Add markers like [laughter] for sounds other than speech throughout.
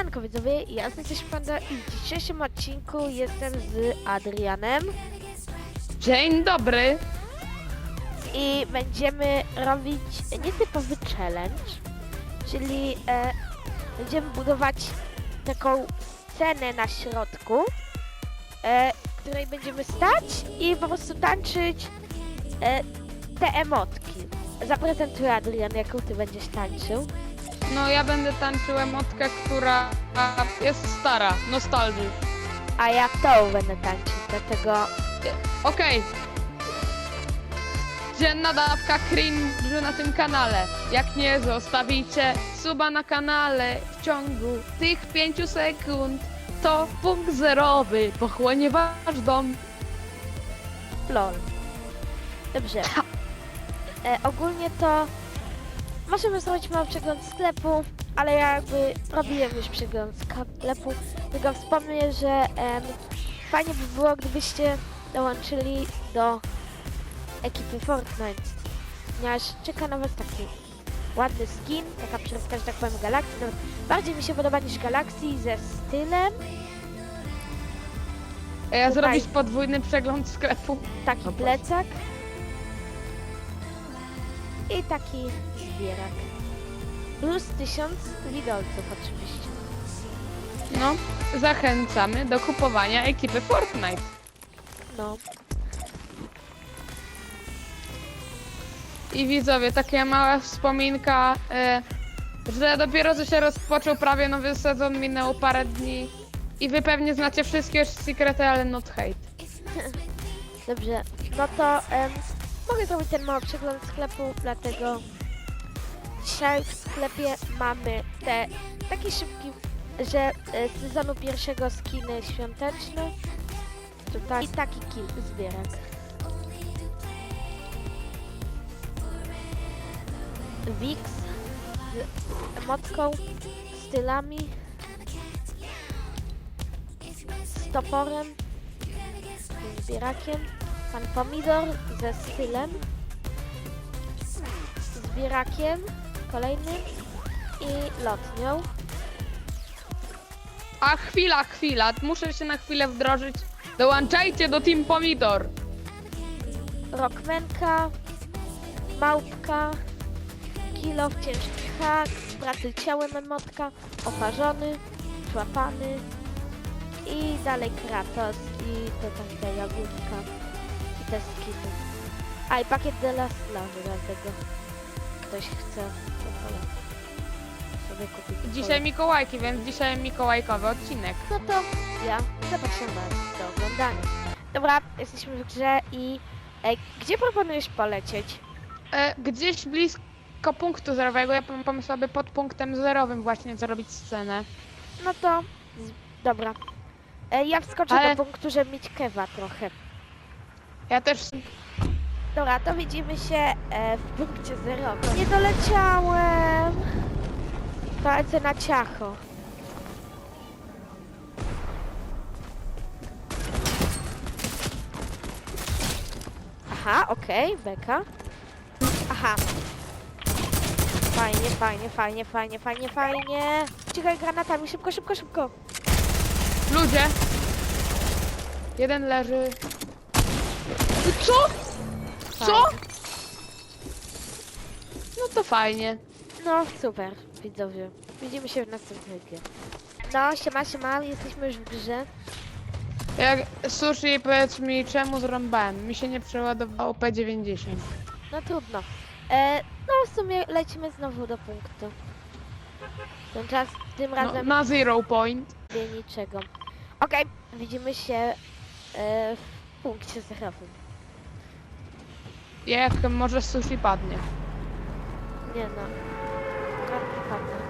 Siemanko widzowie, ja jestem Panda i w dzisiejszym odcinku jestem z Adrianem Dzień dobry. i będziemy robić nietypowy challenge, czyli e, będziemy budować taką scenę na środku, e, w której będziemy stać i po prostu tańczyć e, te emotki. Zaprezentuję Adrian, jaką ty będziesz tańczył. No ja będę tańczył emotkę, która jest stara, nostalgii. A ja tą będę tańczyć, dlatego Okej. Dzienna dawka cringe'u na tym kanale. Jak nie zostawicie suba na kanale w ciągu tych 5 sekund, to punkt zerowy pochłonie wasz dom. lol. Dobrze. E, ogólnie to możemy zrobić mały przegląd sklepu, ale ja jakby robiłem już przegląd sklepu, tylko wspomnę, że em, fajnie by było, gdybyście dołączyli do ekipy Fortnite, ponieważ czeka na was taki ładny skin, taka przyrostka, że tak powiem, Galaxy. No, bardziej mi się podoba niż Galaxy ze stylem, A ja Tutaj. zrobić podwójny przegląd sklepu. taki No plecak i taki zbierak. Plus tysiąc widolców oczywiście. No, zachęcamy do kupowania ekipy Fortnite. No, I widzowie, taka mała wspominka, e, że dopiero co się rozpoczął prawie nowy sezon, minęło parę dni i wy pewnie znacie wszystkie już sekrety, ale not hate. [laughs] dobrze. No to em, mogę zrobić ten mały przegląd sklepu, dlatego dzisiaj w sklepie mamy te taki szybki, że e, z sezonu pierwszego skiny świąteczne. Tutaj i taki kill zbierak. Wix z emotką, stylami, z toporem, z zbierakiem, pan pomidor ze stylem, z zbierakiem kolejnym i lotnią. A chwila, chwila, muszę się na chwilę wdrożyć. Dołączajcie do Team Pomidor. Rockmanka, małpka, kilo ciężki hak, pracy ciałem emotka, oparzony, człapany i dalej Kratos i to taka jagódka te skiny. A i pakiet de la Slawy, dlatego ktoś chce, to polecam sobie kupić. Dzisiaj Mikołajki, więc dzisiaj Mikołajkowy odcinek. No to ja zapraszam Was do oglądania. Dobra, jesteśmy w grze i e, gdzie proponujesz polecieć? E, gdzieś blisko punktu zerowego, ja pomysł, aby pod punktem zerowym właśnie zrobić scenę. No to z, dobra. E, ja wskoczę Ale- do punktu, żeby mieć kewa trochę. Ja też Dobra, to widzimy się e, w punkcie zerowym. Nie doleciałem! Palce na ciacho. Aha, okej, beka. Aha. Fajnie, fajnie, fajnie, fajnie, fajnie, fajnie. Ciekaj granatami, szybko, szybko, szybko. Ludzie! Jeden leży. Co? Co? Fajnie. No to fajnie. No, super, widzowie. Widzimy się w następnym filmie. No, siema, siema, jesteśmy już w grze. Jak sushi, powiedz mi, czemu zrąbałem? Mi się nie przeładowało P90. No trudno. E, no, w sumie lecimy znowu do punktu. Ten czas, tym No, razem na zero point. nie niczego. Okej, widzimy się e, w punkcie zerowym. Jak może sushi padnie. Nie no. Karty padną.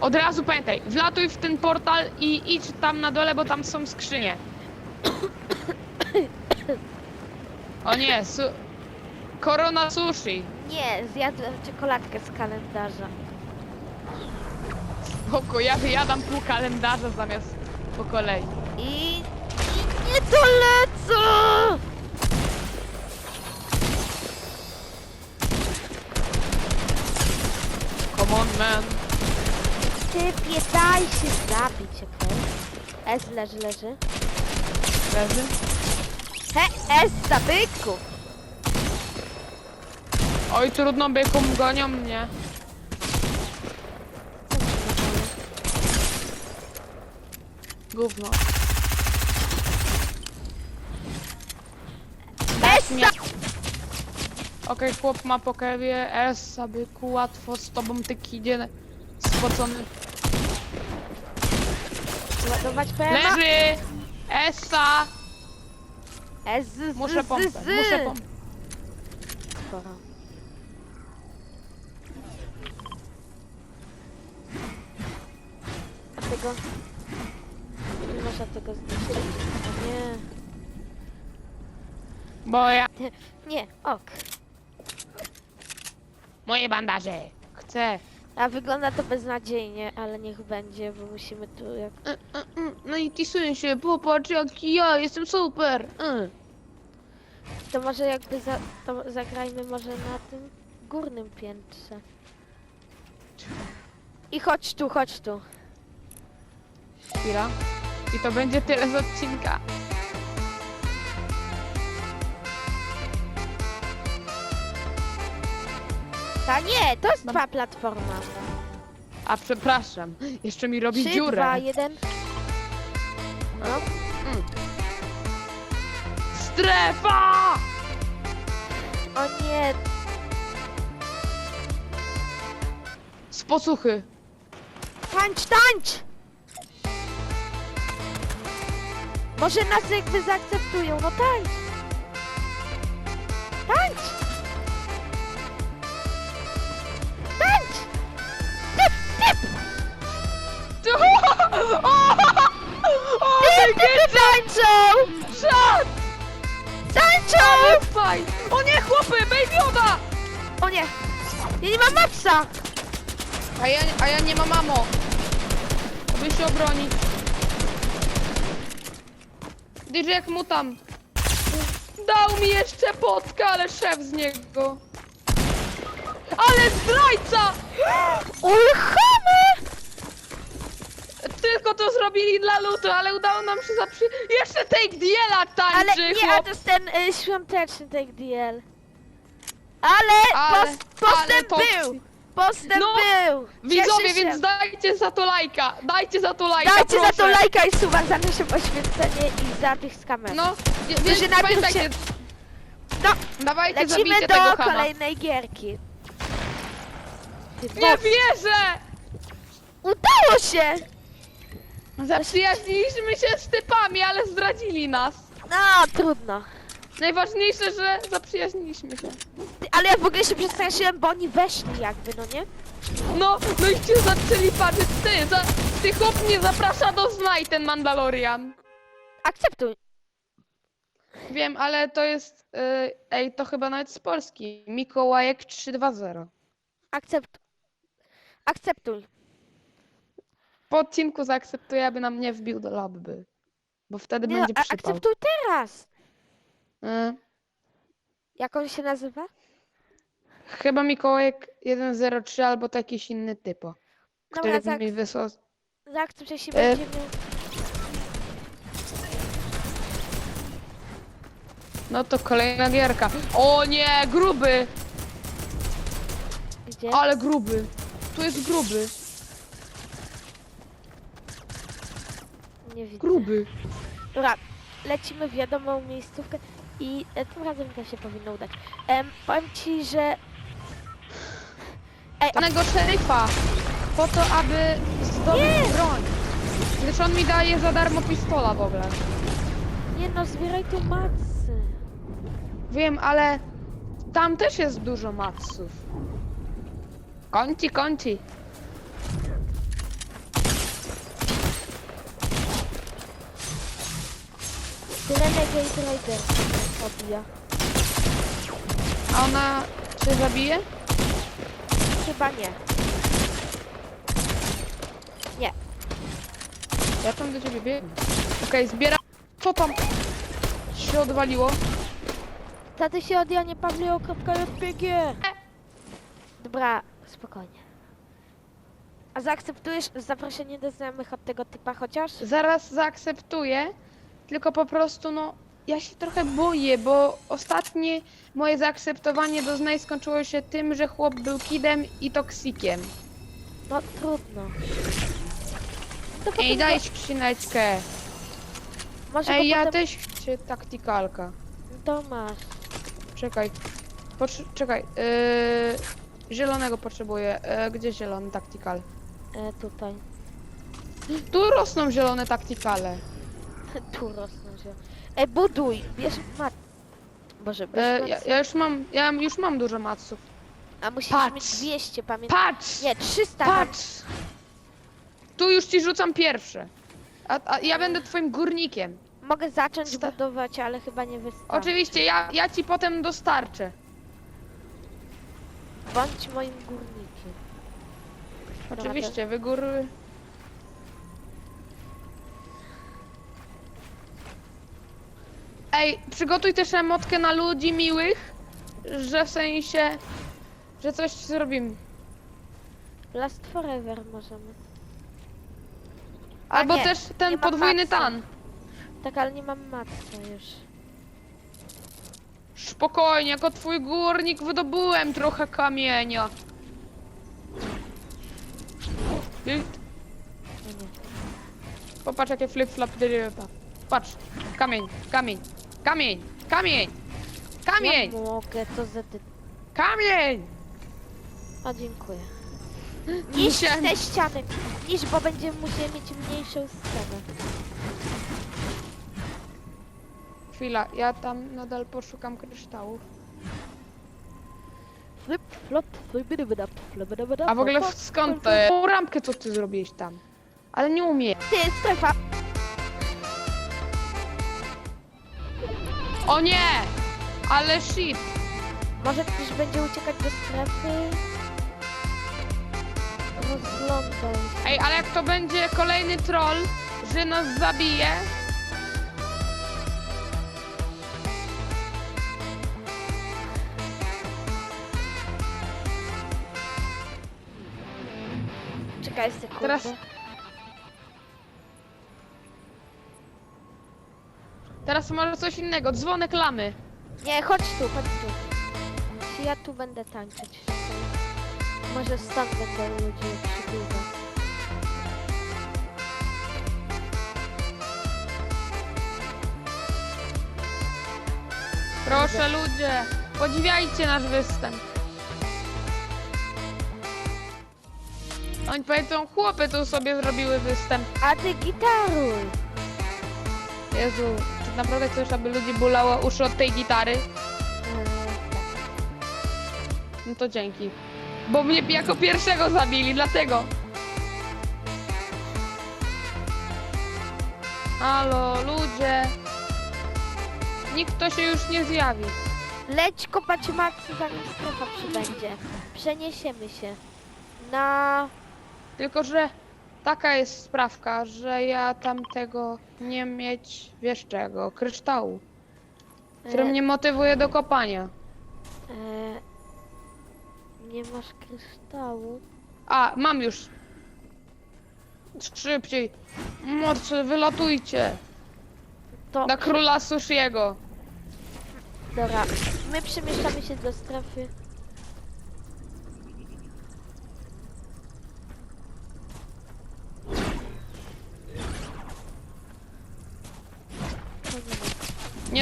Od razu pamiętaj, wlatuj w ten portal i idź tam na dole, bo tam są skrzynie. O nie, su korona sushi. Nie, zjadłem czekoladkę z kalendarza. Spoko, ja wyjadam pół kalendarza zamiast po kolei. I, i nie dolecę! Man. typie, daj się zabić, okej? S leży, leży. Leży. He, S zabyku! Oj, trudno bykom gonią mnie. Gówno. S Nie. Okej, chłop ma po kewie, S, sabyku, łatwo z tobą tyk idzie spocony. Ładować PMA. Leży! Essa! S, z, Muszę z, pompę, z. muszę pompę. A tego... Nie można tego zniszczyć. O nie. Bo ja... Nie, ok. Moje bandaże! Chcę. A wygląda to beznadziejnie, ale niech będzie, bo musimy tu jak... Mm, mm, mm, No i tisuję się, popatrz jaki ja, jestem super! To może jakby za... to zagrajmy może na tym górnym piętrze. I chodź tu, chodź tu. Chwila. I to będzie tyle z odcinka. Ta nie, to jest twoja platforma. A przepraszam, jeszcze mi robi 3, dziurę. 2, 1. No, Strefa! o nie, Z posuchy. tańcz, tańcz! Może nas jakby zaakceptują, no! Tańcz! Tańczą! Szat! Tańczą! Faj! O nie, chłopy, babyoda! O nie, ja nie mam maksa! A ja, a ja nie mam mamo. Aby się obronić. DJ jak mu tam. Dał mi jeszcze potkę, ale szef z niego. Ale zdrajca! [gasps] Ulchamy! Tylko to zrobili dla lutu, ale udało nam się zaprzy... Jeszcze take DL-a tańczy, Ale nie, a chłop. to jest ten y, świąteczny take DL. Ale, Ale- postęp ale był! Postęp No, był! Cieszę Widzowie, się. więc dajcie za to lajka. Dajcie za to lajka, Dajcie za to proszę. lajka i suba za nasze poświęcenie i za tych z kamer. No, wie- się więc najpierw pamiętajcie. No, Dawajcie, lecimy do chama. kolejnej gierki. Nie wierzę! Udało się! Zaprzyjaźniliśmy się z typami, ale zdradzili nas. No, trudno. Najważniejsze, że zaprzyjaźniliśmy się. Ty, Ale ja w ogóle się przestraszyłem, bo oni weszli jakby, no nie? No, no i cię zaczęli patrzeć. Ty, za, ty chłop mnie zaprasza do Znaj, ten Mandalorian. Akceptuj. Wiem, ale to jest... Yy, ej, to chyba nawet z Polski. Mikołajek 320. Akceptuj. Akceptuj. Po odcinku zaakceptuję, aby nam nie wbił do lobby. Bo wtedy Nie, no, będzie a- przypał. akceptuj teraz. Yy, Jak on się nazywa? chyba Mikołajek 103 albo to jakiś inny typo. Dobra, Który zaak mi wysłał... zaakceptuj się E. No to kolejna gierka. O nie, gruby! Gdzie? Ale gruby. Tu jest gruby. Nie widzę. Gruby. Dobra, lecimy w wiadomą miejscówkę i e, tym razem to się powinno udać. Em, powiem ci, że... Ej, a, Danego szeryfa. Po to, aby zdobyć Nie! broń. Gdyż on mi daje za darmo pistola w ogóle. nie no, zbieraj tu macy. Wiem, ale tam też jest dużo matsów. Konci, konci. Renegade Rider obija. A ona się zabije? Chyba nie. Nie. Ja tam do ciebie biegnę. Okej, zbieram. Co tam się odwaliło? Taty się od Janie Pawlio.jpg Dobra, spokojnie. A zaakceptujesz zaproszenie do znajomych od tego typa chociaż? Zaraz zaakceptuję, tylko po prostu no ja się trochę boję, bo ostatnie moje zaakceptowanie do znaj skończyło się tym, że chłop był kidem i toksikiem. No trudno. To Ej, potem daj go- skrzyneczkę. Może Ej, ja potem... też chcę taktykalka. To masz. Czekaj. Potrze- czekaj. Yy, zielonego potrzebuję. Yy, gdzie zielony taktykal? E, tutaj. Tu rosną zielone taktykale. [laughs] Tu rosną się. Ej, buduj! Bierz mat. Boże, bierz E, mat. ja, ja już mam, ja już mam dużo matsów. A musisz patrz. mieć 200, pamiętaj. Patrz! Nie, 300. tam. Patrz! Tu już ci rzucam pierwsze. A, a ja będę twoim górnikiem. Mogę zacząć Sta- budować, ale chyba nie wystarczy. Oczywiście, ja, ja ci potem dostarczę. Bądź moim górnikiem. Oczywiście, wy Ej, przygotuj też emotkę na ludzi miłych, że w sensie, że coś zrobimy. Last Forever możemy. A Albo nie, też ten nie ma podwójny matca. tan. Tak, ale nie mam matca już. Spokojnie, jako twój górnik wydobyłem trochę kamienia. I- No. Popatrz jakie flip-flop drypa. Patrz, kamień, kamień, kamień, kamień, kamień, Ja mogę, to za ty... kamień! O, dziękuję. [gasps] Niż Musiałem- te ściany. Niż, bo będziemy musieli mieć mniejszą scenę. Chwila, ja tam nadal poszukam kryształów. Flip, flop, flibidibidap, flibidibidap, A w ogóle skąd to jest? Tą rampkę co ty zrobiłeś tam? Ale nie umiem. Ty, strefa. O nie! Ale shit! Może ktoś będzie uciekać do strefy? Rozglądaj. Ej, ale jak to będzie kolejny troll, że nas zabije, Czekaj sekundę. Teraz- teraz może coś innego. Dzwonek lamy. Nie, chodź tu, chodź tu. Ja tu będę tańczyć? Może stąd będę ludzi przybiegać. Proszę ludzie, podziwiajcie nasz występ. Oni powiedzą, chłopy tu sobie zrobiły występ. A ty gitaruj! Jezu, czy naprawdę chcesz, aby ludzi bolało uszy od tej gitary? Tak. No to dzięki. Bo mnie jako pierwszego zabili, dlatego. Halo, ludzie. Nikt to się już nie zjawi. Leć kopać maksy zanim strefa przybędzie. Przeniesiemy się na... Tylko, że taka jest sprawka, że ja tam tego nie mieć, wiesz czego, kryształu, który e, mnie motywuje do kopania. e, nie masz kryształu. A, mam już. Szybciej. Mocy, wylatujcie. To... Na króla Sushiego. Dobra, my przemieszczamy się do strefy.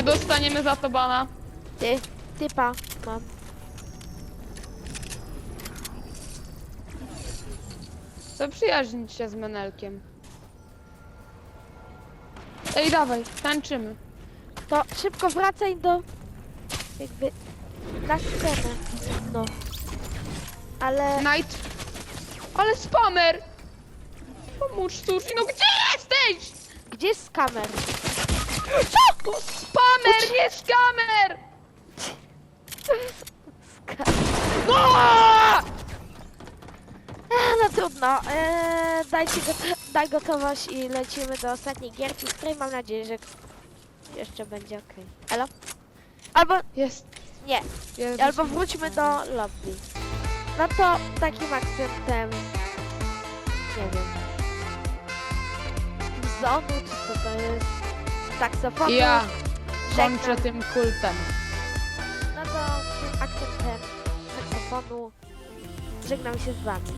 Nie dostaniemy za to bana. Ty, typa mam. Zaprzyjaźnić się z Menelkiem. Ej, dawaj, tańczymy. To szybko wracaj do... jakby... na scenę. No. Ale... Night. Ale spamer! Pomóż Sushi, no gdzie jesteś? Gdzie jest kamer? Spamer, nie skamer! Ska... No! No trudno. Eee, dajcie go, daj gotowość i lecimy do ostatniej gierki, w której mam nadzieję, że jeszcze będzie ok. Elo? Albo Jest. nie, Jezus. albo wróćmy do lobby. No to takim akcentem nie wiem. Bzonu, czy co to jest? Saksofonu. Ja żegnam. kończę tym kultem. No to akcentem saksofonu żegnam się z wami.